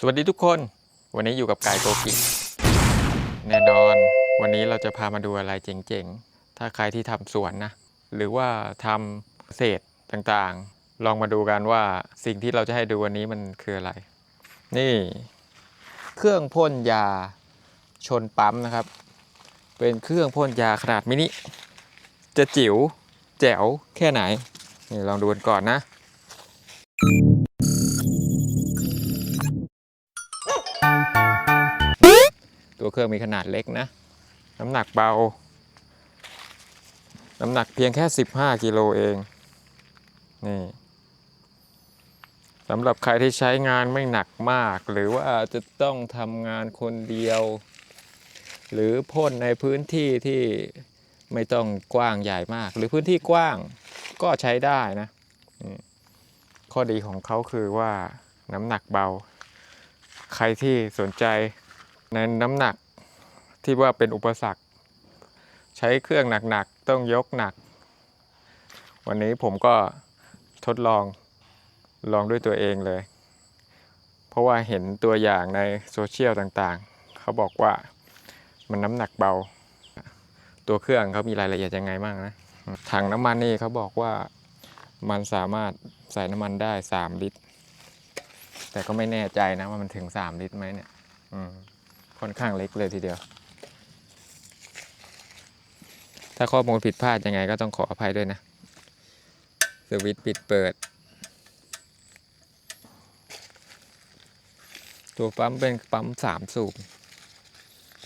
สวัสดีทุกคน วันนี้อยู่กับกายโกกิ แน่นอน วันนี้เราจะพามาดูอะไรเจ๋งๆ ถ้าใครที่ทำสวนนะ หรือว่าทำเกษตรต่างๆ ลองมาดูกันว่าสิ่งที่เราจะให้ดูวันนี้มันคืออะไร นี่ เครื่องพ่นยาชนปั๊มนะครับ เป็นเครื่องพ่นยาขนาดมินิ จะจิ๋วแจ๋วแค่ไหน นี่ลองดูกันก่อนนะ ตัวเครื่องมีขนาดเล็กนะ น้ำหนักเบา น้ำหนักเพียงแค่ 15กิโลเอง นี่สำหรับใครที่ใช้งานไม่หนักมาก หรือว่าจะต้องทำงานคนเดียว หรือพ่นในพื้นที่ที่ไม่ต้องกว้างใหญ่มาก หรือพื้นที่กว้างก็ใช้ได้นะข้อดีของเขาคือว่าน้ำหนักเบา ใครที่สนใจ ในน้ำหนักที่ว่าเป็นอุปสรรค ใช้เครื่องหนักๆ ต้องยกหนัก วันนี้ผมก็ทดลองลองด้วยตัวเองเลย เพราะว่าเห็นตัวอย่างในโซเชียลต่างๆ เขาบอกว่ามันน้ำหนักเบา ตัวเครื่องเขามีรายละเอียดยังไงบ้างนะ ถังน้ำมันนี่เขาบอกว่ามันสามารถใส่น้ำมันได้ 3 ลิตร แต่ก็ไม่แน่ใจนะว่ามันถึง 3 ลิตรไหมเนี่ย อืม ค่อนข้างเล็กเลยทีเดียว ถ้าข้อมูลผิดพลาดยังไงก็ต้องขออภัยด้วยนะ สวิตช์ปิดเปิด ตัวปั๊มเป็นปั๊มสามสูบ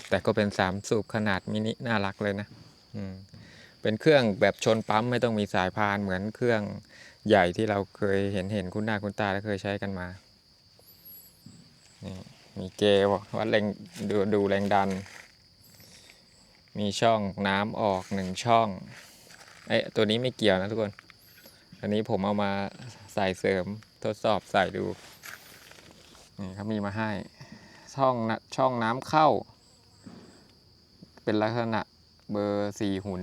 แต่ก็เป็นสามสูบขนาดมินิน่ารักเลยนะ อืมเป็นเครื่องแบบชนปั๊มไม่ต้องมีสายพานเหมือนเครื่องใหญ่ที่เราเคยเห็นเห็นคุณหน้าคุณตาและเคยใช้กันมานี่ มีเกลวัดแรงดูดูแรงดัน มีช่องน้ำออกหนึ่งช่องเอ้ตัวนี้ไม่เกี่ยวนะทุกคน อันนี้ผมเอามาใส่เสริมทดสอบใส่ดู นี่เขามีมาให้ ช่องนะช่องน้ำเข้า เป็นลักษณะเบอร์สี่หุน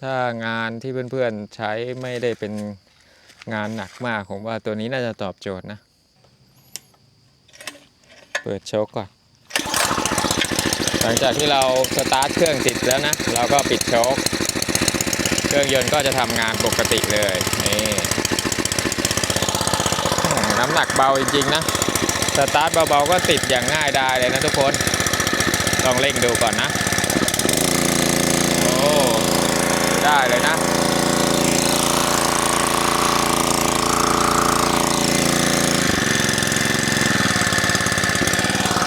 ถ้างานที่เพื่อนๆใช้ไม่ได้เป็น งานหนักมากผมว่าตัวนี้น่าจะตอบโจทย์นะ เปิดโชคก่อนหลังจากที่เราสตาร์ทเครื่องติดแล้วนะ เราก็ปิดโชคเครื่องยนต์ก็จะทำงานปกติเลยนี่น้ำหนักเบาจริงๆนะ สตาร์ทเบาๆก็ติดอย่างง่ายดายเลยนะทุกคนต้องเร่งดูก่อนนะ โอ้ ได้เลยนะ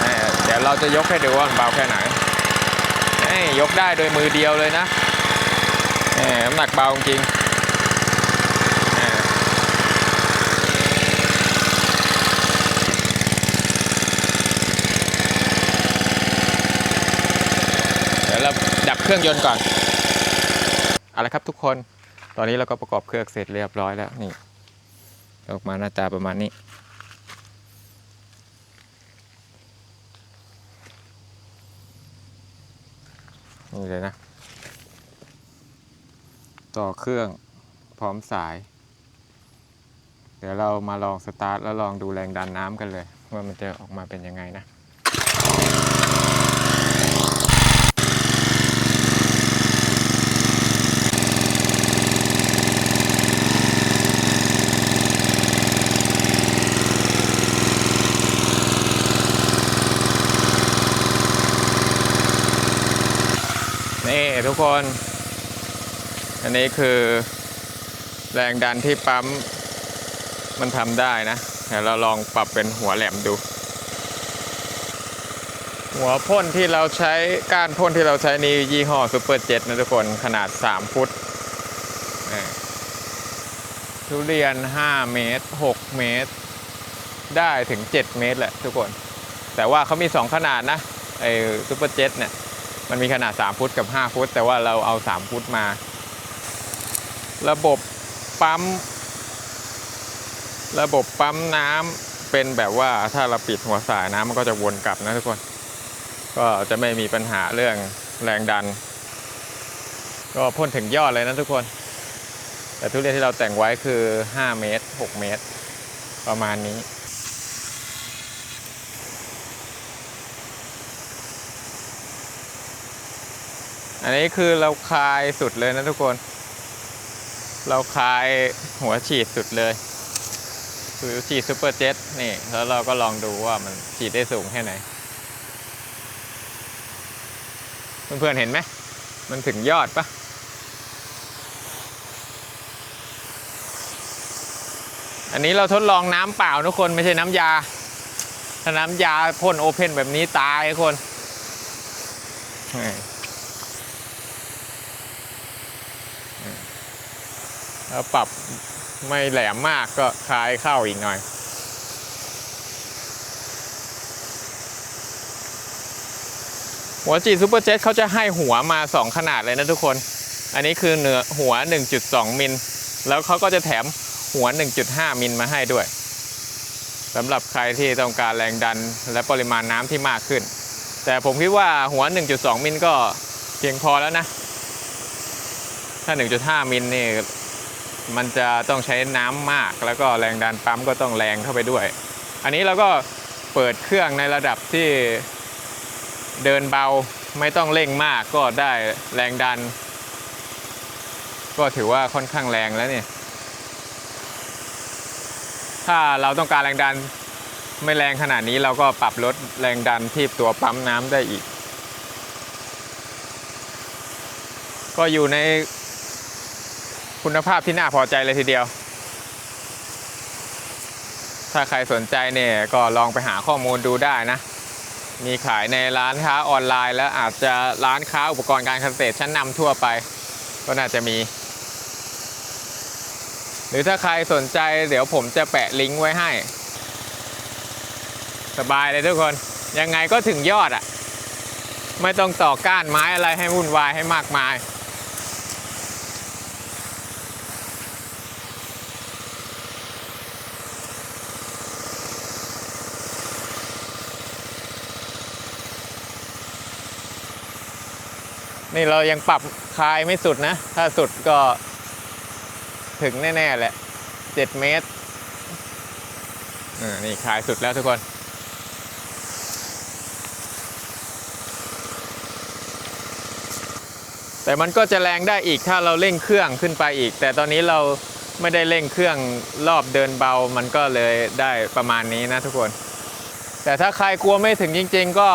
แม่ เราจะยกให้ดูว่ามันเบาแค่ไหนยกได้โดยมือเดียวเลยนะน้ำหนักเบาจริงเดี๋ยวเราดับเครื่องยนต์ก่อนเอาละครับทุกคน ตอนนี้เราก็ประกอบเครื่องเสร็จเรียบร้อยแล้วนี่ออกมาหน้าตาประมาณนี้ นี่เลยนะ ต่อเครื่องพร้อมสาย เดี๋ยวเรามาลองสตาร์ทแล้วลองดูแรงดันน้ำกันเลย ว่ามันจะออกมาเป็นยังไงนะ นี่ทุกคน อันนี้คือแรงดันที่ปั๊มมันทำได้นะเดี๋ยวเราลองปรับเป็นหัวแหลมดู หัวพ่นที่เราใช้ก้านพ่นที่เราใช้นี่ยี่ห้อซูเปอร์เจ็นะทุกคนขนาด 3 ฟุตนี่ทุเรียน 5 เมตร 6 เมตร ได้ถึง 7 เมตรแหละทุกคน แต่ว่าเขามี 2 ขนาดนะไอ้ซูเปอร์เจ็เนี่ย มันมีขนาด 3 ฟุตกับ 5 ฟุต แต่ว่าเราเอา 3 ฟุตมา ระบบปั๊ม ระบบปั๊มน้ำเป็นแบบว่าถ้าเราปิดหัวสายน้ำมันก็จะวนกลับนะทุกคน ก็จะไม่มีปัญหาเรื่องแรงดัน ก็พ่นถึงยอดเลยนะทุกคน แต่ทุเรียนที่เราแต่งไว้คือ 5 เมตร 6 เมตร ประมาณนี้ อันนี้คือเราคลายสุดเลยนะทุกคน เราคลายหัวฉีดสุดเลย คือฉีดซูเปอร์เจ็ตนี่แล้วเราก็ลองดูว่ามันฉีดได้สูงแค่ไหน เพื่อนๆเห็นไหม มันถึงยอดปะอันนี้เราทดลองน้ำเปล่าทุกคนไม่ใช่น้ำยา ถ้าน้ำยาพ่นโอเพนแบบนี้ตายทุกคน นี่แล้วปรับไม่แหลมมากก็คลายเข้าอีกหน่อย หัวจีซูเปอร์เจ็ตเขาจะให้หัวมา 2 ขนาดเลยนะทุกคน อันนี้คือเนื้อหัว 1.2 มิล แล้วเขาก็จะแถมหัว 1.5 มิลมาให้ด้วยสำหรับใครที่ต้องการแรงดันและปริมาณน้ำที่มากขึ้น แต่ผมคิดว่าหัว 1.2 มิลก็เพียงพอแล้วนะ ถ้า 1.5 มิลนี่ มันจะต้องใช้น้ำมาก แล้วก็แรงดันปั๊มก็ต้องแรงเข้าไปด้วย อันนี้เราก็เปิดเครื่องในระดับที่เดินเบาไม่ต้องเร่งมากก็ได้แรงดัน ก็ถือว่าค่อนข้างแรงแล้วเนี่ยถ้าเราต้องการแรงดันไม่แรงขนาดนี้เราก็ปรับลดแรงดันที่ตัวปั๊มน้ำได้อีก ก็อยู่ใน คุณภาพที่น่าพอใจเลยทีเดียว ถ้าใครสนใจเนี่ยก็ลองไปหาข้อมูลดูได้นะ มีขายในร้านค้าออนไลน์ และอาจจะร้านค้าอุปกรณ์การเกษตรชั้นนำทั่วไป ก็น่าจะมี หรือถ้าใครสนใจเดี๋ยวผมจะแปะลิงก์ไว้ให้ สบายเลยทุกคน ยังไงก็ถึงยอดอะ่ะ ไม่ต้องต่อก้านไม้อะไรให้วุ่นวายให้มากมาย นี่เรายังปรับคลายไม่สุดนะ ถ้าสุดก็ถึงแน่ ๆ แหละ 7 เมตรนี่คลายสุดแล้วทุกคน แต่มันก็จะแรงได้อีกถ้าเราเร่งเครื่องขึ้นไปอีก แต่ตอนนี้เราไม่ได้เร่งเครื่องรอบเดินเบามันก็เลยได้ประมาณนี้นะทุกคน แต่ถ้าใครกลัวไม่ถึงจริง ๆ ก็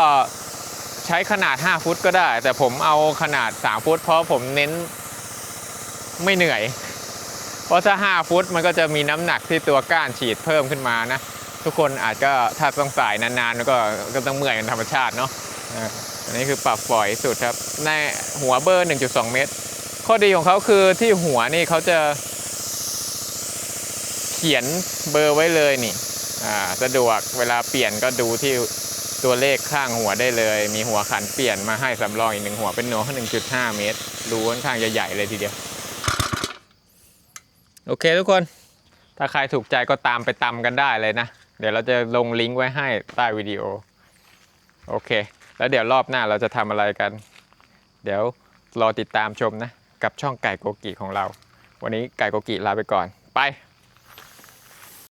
ใช้ขนาด 5 ฟุตก็ได้ แต่ผมเอาขนาด 3 ฟุต เพราะผมเน้นไม่เหนื่อย เพราะถ้า 5 ฟุตมันก็จะมีน้ำหนักที่ตัวก้านฉีดเพิ่มขึ้นมานะ ทุกคนอาจก็ถ้าต้องสายนานๆมันก็ก็ต้องเมื่อยกันธรรมชาติเนาะอันนี้คือปรับปล่อยสุดครับ ในหัวเบอร์ 1.2 เมตร ข้อดีของเขาคือที่หัวนี่เขาจะเขียนเบอร์ไว้เลยนี่อ่าสะดวกเวลาเปลี่ยนก็ดูที่ ตัวเลขข้างหัวได้เลย มีหัวขันเปลี่ยนมาให้สำรองอีกหนึ่งหัวเป็นโน้1.5 เมตรรูค่อนข้างจะใหญ่เลยทีเดียว โอเคทุกคน ถ้าใครถูกใจก็ตามไปตำกันได้เลยนะ เดี๋ยวเราจะลงลิงก์ไว้ให้ใต้วิดีโอ โอเค แล้วเดี๋ยวรอบหน้าเราจะทำอะไรกัน เดี๋ยวรอติดตามชมนะ กับช่องไก่โกกิของเรา วันนี้ไก่โกกิลาไปก่อน ไป